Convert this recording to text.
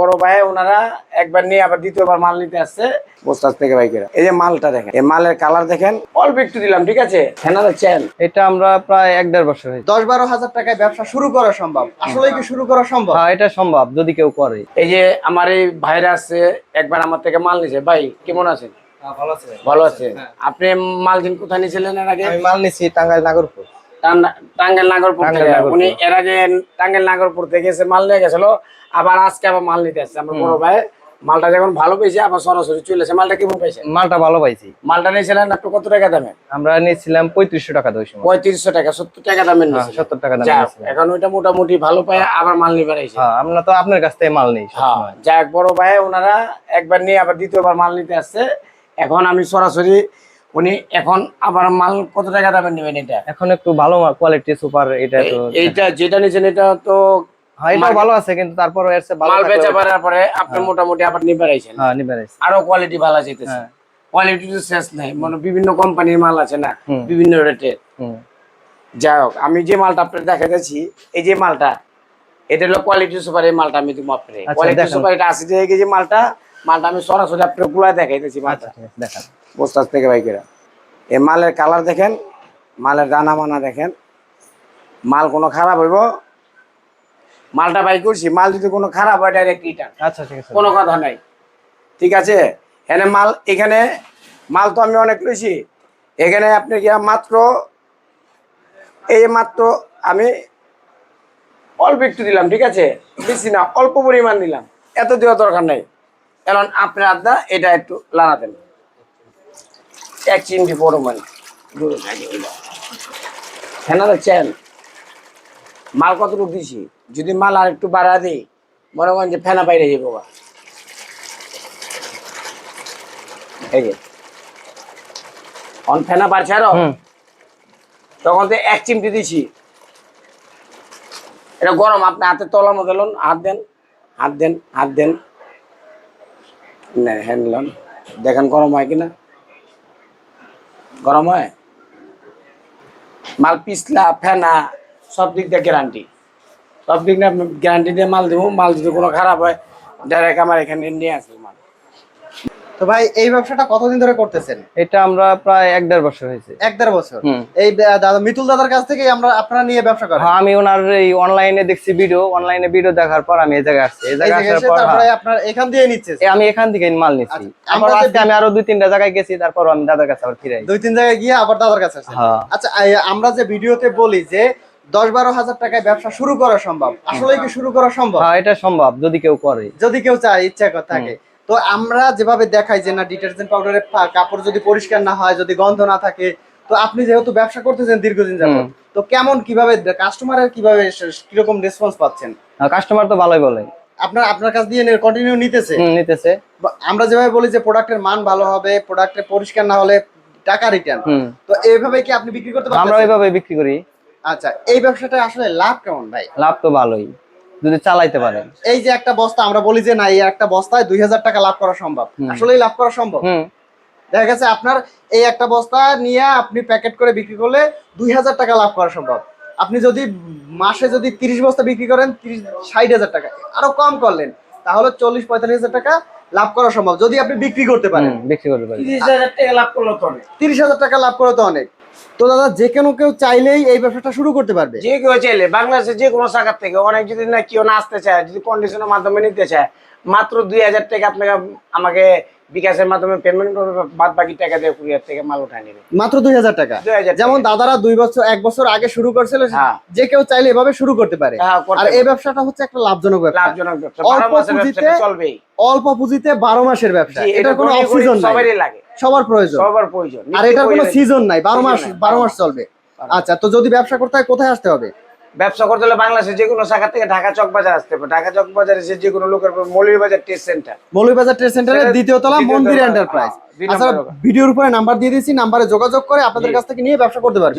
বড় ভাই ওনারা একবার নিয়ে আবার দ্বিতীয়বার মাল নিতে আসছে বস্তার থেকে বাইকেরা এই যে মালটা দেখেন এই মালের কালার দেখেন অল্প একটু দিলাম ঠিক আছে? ফেনা দেখছেন এটা আমরা প্রায় এক দেড় বছর হয়েছে। দশ বারো হাজার টাকায় ব্যবসা শুরু করা সম্ভব। আসলে কি শুরু করা সম্ভব? হ্যাঁ এটা সম্ভব যদি কেউ করে। এই যে আমার এই ভাইরা আছে একবার আমার থেকে মাল নিছে। ভাই কেমন আছেন? ভালো আছে ভালো আছে আপনি মাল দিন কোথায় নিয়েছিলেন এর আগে? আমি মাল নিছি টাঙ্গাইল নাগরপুর। টাঙ্গাইল নাগরপুর থেকে। উনি এর আগে টাঙ্গাইল নাগরপুর থেকে এসে মাল নিয়ে গেছিল আবার আজকে আবার মাল নিতে আসছে। আমার বড় ভাই মালটা যখন ভালো পেয়েছে আবার সরাসরি চলে এসে মালটা কেমন পেয়েছে মালটা ভালো পাইছি। মালটা নিয়েছিলেন কত টাকা দামে? আমরা নিয়েছিলাম পঁয়ত্রিশশো টাকা ওই পঁয়ত্রিশশো টাকা সত্তর টাকা দামের হ্যাঁ। 70 টাকা এখন ওইটা মোটামুটি ভালো পায় আবার মাল নিয়ে বেড়াইছে হ্যাঁ আমরা তো আপনার কাছ থেকে মাল নেই হ্যাঁ। যাক বড় ভাই ওনারা একবার নিয়ে আবার দ্বিতীয়বার মাল নিতে আসছে। এখন আমি সরাসরি উনি এখন আবার মাল কত টাকা দামের নেবেন এটা? এখন একটু ভালো কোয়ালিটি সুপার এটা তো এইটা যেটা নিয়েছেন এটা তো হ্যাঁ ভালো আছে কিন্তু তারপর এর চেয়ে ভালো মাল বেচা পারার পরে আপনি মোটামুটি আবার বেড়াইছেন। হ্যাঁ নিবে। আরও কোয়ালিটি ভালো হ্যাঁ। কোয়ালিটি তো শেষ নাই মানে বিভিন্ন কোম্পানির মাল আছে না বিভিন্ন রেটের যাই হোক আমি যে মালটা আপনার দেখা দেখাতেছি এই যে মালটা এটা হলো কোয়ালিটি সুপার এই মালটা আমি তুমি আপনার কোয়ালিটি সুপার এটা আশি টাকা কেজি মালটা মালটা আমি সরাসরি আপনার গুলায় দেখাইতেছি মালটা। আচ্ছা দেখান। বস্তার থেকে বাইকেরা এই মালের কালার দেখেন মালের দানা মানা দেখেন। মাল কোনো খারাপ হইব? মালটা বাই করছি মাল যদি কোনো খারাপ হয় ডাইরেক্ট রিটার্ন আচ্ছা ঠিক আছে। কোনো কথা নাই। ঠিক আছে? এখানে মাল এখানে মাল তো আমি অনেক লইছি। এখানে আপনি গিয়া মাত্র এই মাত্র আমি অল্প একটু দিলাম ঠিক আছে? বেশি না অল্প পরিমাণ দিলাম এত দেওয়া দরকার নাই। কারণ আপনার আদা এটা একটু লাগাতেন এক চিমটি পরিমাণ ফেনা দেখছেন মাল কতটুকু দিছি? যদি মাল আর একটু বাড়া দিই মনে করেন যে ফেনা বাইরে যাব। এই যে। অন ফেনা বাড়ছে আরও? তখন তো এক চিমটি দিছি। এটা গরম আপনি হাতে মধ্যে লন হাত দেন হাত দেন হাত দেন। হ্যান্ড লন দেখেন, গরম হয় কিনা? গরম হয়? মাল পিছলা, ফেনা, সব দিক দিয়ে গ্যারান্টি সব দিক দিয়ে গ্যারান্টি দিয়ে মাল দেবো, মাল যদি কোনো খারাপ হয় ডাইরেক্ট আমার এখানে নিয়ে আসবে মাল। তো ভাই এই ব্যবসাটা কতদিন ধরে করতেছেন? এটা আমরা প্রায় এক দেড় বছর হয়েছে। এক দেড় বছর? এই দাদা মিতুল দাদার কাছ থেকে আমরা আপনারা নিয়ে ব্যবসা করেন। হ্যাঁ আমি ওনার এই অনলাইনে দেখছি ভিডিও অনলাইনে ভিডিও দেখার পর আমি এই জায়গায় আসছি। এই জায়গায় আসার পর হ্যাঁ, আপনার এখান দিয়ে নিচ্ছে। আমি এখান থেকে মাল নিচ্ছি। আচ্ছা, আমরা আজকে আমি আরও দুই তিনটা জায়গায় গেছি তারপর আমি দাদার কাছে আবার ফিরে। দুই তিন জায়গায় গিয়ে আবার দাদার কাছে আসেন হ্যাঁ। আচ্ছা আমরা যে ভিডিওতে বলি যে দশ বারো হাজার টাকায় ব্যবসা শুরু করা সম্ভব। আসলে কি শুরু করা সম্ভব? হ্যাঁ এটা সম্ভব যদি কেউ করে। যদি কেউ চায় ইচ্ছা করে থাকে। তো আমরা যেভাবে দেখাই যে না ডিটারজেন্ট পাউডারের কাপড় যদি পরিষ্কার না হয় যদি গন্ধ না থাকে তো আপনি যেহেতু ব্যবসা করতেছেন দীর্ঘদিন যাবত তো কেমন কীভাবে কাস্টমারের কীভাবে কীরকম রেসপন্স পাচ্ছেন? কাস্টমার তো ভালোই বলে। আপনার আপনার কাছ দিয়ে কন্টিনিউ নিতেছে? নিতেছে। আমরা যেভাবে বলি যে প্রোডাক্টের মান ভালো হবে প্রোডাক্টের পরিষ্কার না হলে টাকা রিটার্ন তো এইভাবে কি আপনি বিক্রি করতে আমরা এইভাবে বিক্রি করি। আচ্ছা এই ব্যবসাটা আসলে লাভ কেমন ভাই? লাভ তো ভালোই। যদি চালাইতে পারে। এই যে একটা বস্তা আমরা বলি যে না এই একটা বস্তায় দুই হাজার টাকা লাভ করা সম্ভব। আসলেই লাভ করা সম্ভব। দেখা গেছে আপনার এই একটা বস্তা নিয়ে আপনি প্যাকেট করে বিক্রি করলে দুই হাজার টাকা লাভ করা সম্ভব। আপনি যদি মাসে যদি তিরিশ বস্তা বিক্রি করেন তিরিশ ষাট হাজার টাকা। আরও কম করলেন। তাহলে চল্লিশ পঁয়তাল্লিশ হাজার টাকা লাভ করা সম্ভব যদি আপনি বিক্রি করতে পারেন। বিক্রি করতে পারেন। তিরিশ হাজার টাকা লাভ করলে তো অনেক। তিরিশ হাজার টাকা লাভ করে তো অনেক। তো দাদা যে কোনো কেউ চাইলেই এই ব্যবসাটা শুরু করতে পারবে? যে কেউ চাইলে বাংলাদেশের যে কোনো শাখার থেকে অনেক যদি না কেউ না আসতে চায় যদি কন্ডিশনের মাধ্যমে নিতে চায় মাত্র দুই হাজার টাকা আপনাকে আমাকে বিকাশের মাধ্যমে পেমেন্ট করবে বাদ বাকি টাকা দিয়ে কুরিয়ার থেকে মাল উঠায় নেবে। মাত্র দুই হাজার টাকা। যেমন দাদারা দুই বছর এক বছর আগে শুরু করছিল হ্যাঁ। যে কেউ চাইলে এভাবে শুরু করতে পারে। হ্যাঁ, আর এই ব্যবসাটা হচ্ছে একটা লাভজনক ব্যবসা। লাভজনক ব্যবসা। অল্প পুঁজিতে চলবেই। অল্প পুঁজিতে বারো মাসের ব্যবসা। এটা কোনো অফ সিজন সবারই লাগে। সবার প্রয়োজন। সবার প্রয়োজন। আর এটার কোনো সিজন নাই। বারো মাস বারো মাস চলবে। আচ্ছা তো যদি ব্যবসা করতে হয় কোথায় আসতে হবে? ব্যবসা করতে হলে বাংলাদেশের যে কোনো শাখা থেকে ঢাকা চক বাজার আসতে হবে। ঢাকা চক বাজারে যে কোনো লোকের মৌলী বাজার টেস্ট সেন্টার মৌলভীবাজার ট্রেড সেন্টারের দ্বিতীয় তলা মন্দির এন্টারপ্রাইজ হ্যাঁ, আচ্ছা ভিডিওর উপরে নাম্বার দিয়ে দিয়েছি নাম্বারে যোগাযোগ করে আপনাদের কাছ থেকে নিয়ে ব্যবসা করতে পারবে